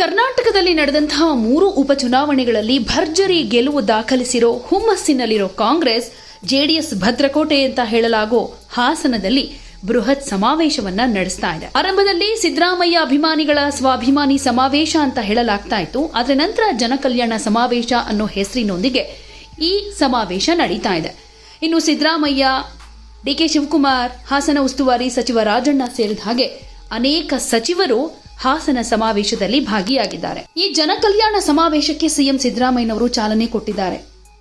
ಕರ್ನಾಟಕದಲ್ಲಿ ನಡೆದಂತಹ ಮೂರು ಉಪಚುನಾವಣೆಗಳಲ್ಲಿ ಭರ್ಜರಿ ಗೆಲುವು ದಾಖಲಿಸಿರೋ ಹುಮ್ಮಸ್ಸಿನಲ್ಲಿರೋ ಕಾಂಗ್ರೆಸ್, ಜೆಡಿಎಸ್ ಭದ್ರಕೋಟೆ ಅಂತ ಹೇಳಲಾಗೋ ಹಾಸನದಲ್ಲಿ ಬೃಹತ್ ಸಮಾವೇಶವನ್ನ ನಡೆಸ್ತಾ ಇದೆ. ಆರಂಭದಲ್ಲಿ ಸಿದ್ದರಾಮಯ್ಯ ಅಭಿಮಾನಿಗಳ ಸ್ವಾಭಿಮಾನಿ ಸಮಾವೇಶ ಅಂತ ಹೇಳಲಾಗ್ತಾ ಇತ್ತು. ಅದರ ನಂತರ ಜನಕಲ್ಯಾಣ ಸಮಾವೇಶ ಅನ್ನೋ ಹೆಸರಿನೊಂದಿಗೆ ಈ ಸಮಾವೇಶ ನಡೀತಾ ಇದೆ. ಇನ್ನು ಸಿದ್ದರಾಮಯ್ಯ ಡಿಕೆ ಶಿವಕುಮಾರ್, ಹಾಸನ ಉಸ್ತುವಾರಿ ಸಚಿವ ರಾಜಣ್ಣ ಸೇರಿದ ಹಾಗೆ ಅನೇಕ ಸಚಿವರು ಹಾಸನ ಸಮಾವೇಶದಲ್ಲಿ ಭಾಗಿಯಾಗಿದ್ದಾರೆ. ಈ ಜನಕಲ್ಯಾಣ ಸಮಾವೇಶಕ್ಕೆ ಸಿಎಂ ಸಿದ್ದರಾಮಯ್ಯನವರು ಚಾಲನೆ ಕೊಟ್ಟಿದ್ದಾರೆ.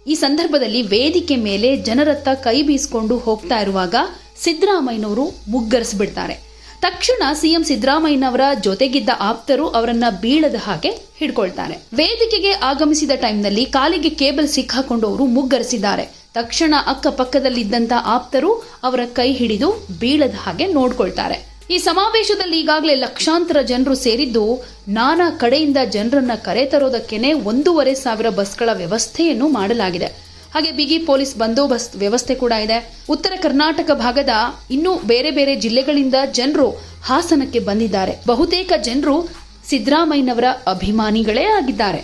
ಈ ಸಂದರ್ಭದಲ್ಲಿ ವೇದಿಕೆ ಮೇಲೆ ಜನರತ್ತ ಕೈ ಬೀಸಿಕೊಂಡು ಹೋಗ್ತಾ ಇರುವಾಗ ಸಿದ್ದರಾಮಯ್ಯನವರು ಮುಗ್ಗರಿಸ್ಬಿಡ್ತಾರೆ. ತಕ್ಷಣ ಸಿಎಂ ಸಿದ್ದರಾಮಯ್ಯನವರ ಜೊತೆಗಿದ್ದ ಆಪ್ತರು ಅವರನ್ನ ಬೀಳದ ಹಾಗೆ ಹಿಡ್ಕೊಳ್ತಾರೆ. ವೇದಿಕೆಗೆ ಆಗಮಿಸಿದ ಟೈಮ್ನಲ್ಲಿ ಕಾಲಿಗೆ ಕೇಬಲ್ ಸಿಕ್ಕಾಕೊಂಡು ಅವರು ಮುಗ್ಗರಿಸಿದ್ದಾರೆ. ತಕ್ಷಣ ಅಕ್ಕಪಕ್ಕದಲ್ಲಿದ್ದಂತ ಆಪ್ತರು ಅವರ ಕೈ ಹಿಡಿದು ಬೀಳದ ಹಾಗೆ ನೋಡ್ಕೊಳ್ತಾರೆ. ಈ ಸಮಾವೇಶದಲ್ಲಿ ಈಗಾಗಲೇ ಲಕ್ಷಾಂತರ ಜನರು ಸೇರಿದ್ದು, ನಾನಾ ಕಡೆಯಿಂದ ಜನರನ್ನ ಕರೆತರೋದಕ್ಕೇನೆ ಒಂದೂವರೆ ಸಾವಿರ ಬಸ್ಗಳ ವ್ಯವಸ್ಥೆಯನ್ನು ಮಾಡಲಾಗಿದೆ. ಹಾಗೆ ಬಿಗಿ ಪೊಲೀಸ್ ಬಂದೋಬಸ್ತ್ ವ್ಯವಸ್ಥೆ ಕೂಡ ಇದೆ. ಉತ್ತರ ಕರ್ನಾಟಕ ಭಾಗದ ಇನ್ನೂ ಬೇರೆ ಬೇರೆ ಜಿಲ್ಲೆಗಳಿಂದ ಜನರು ಹಾಸನಕ್ಕೆ ಬಂದಿದ್ದಾರೆ. ಬಹುತೇಕ ಜನರು ಸಿದ್ದರಾಮಯ್ಯನವರ ಅಭಿಮಾನಿಗಳೇ ಆಗಿದ್ದಾರೆ.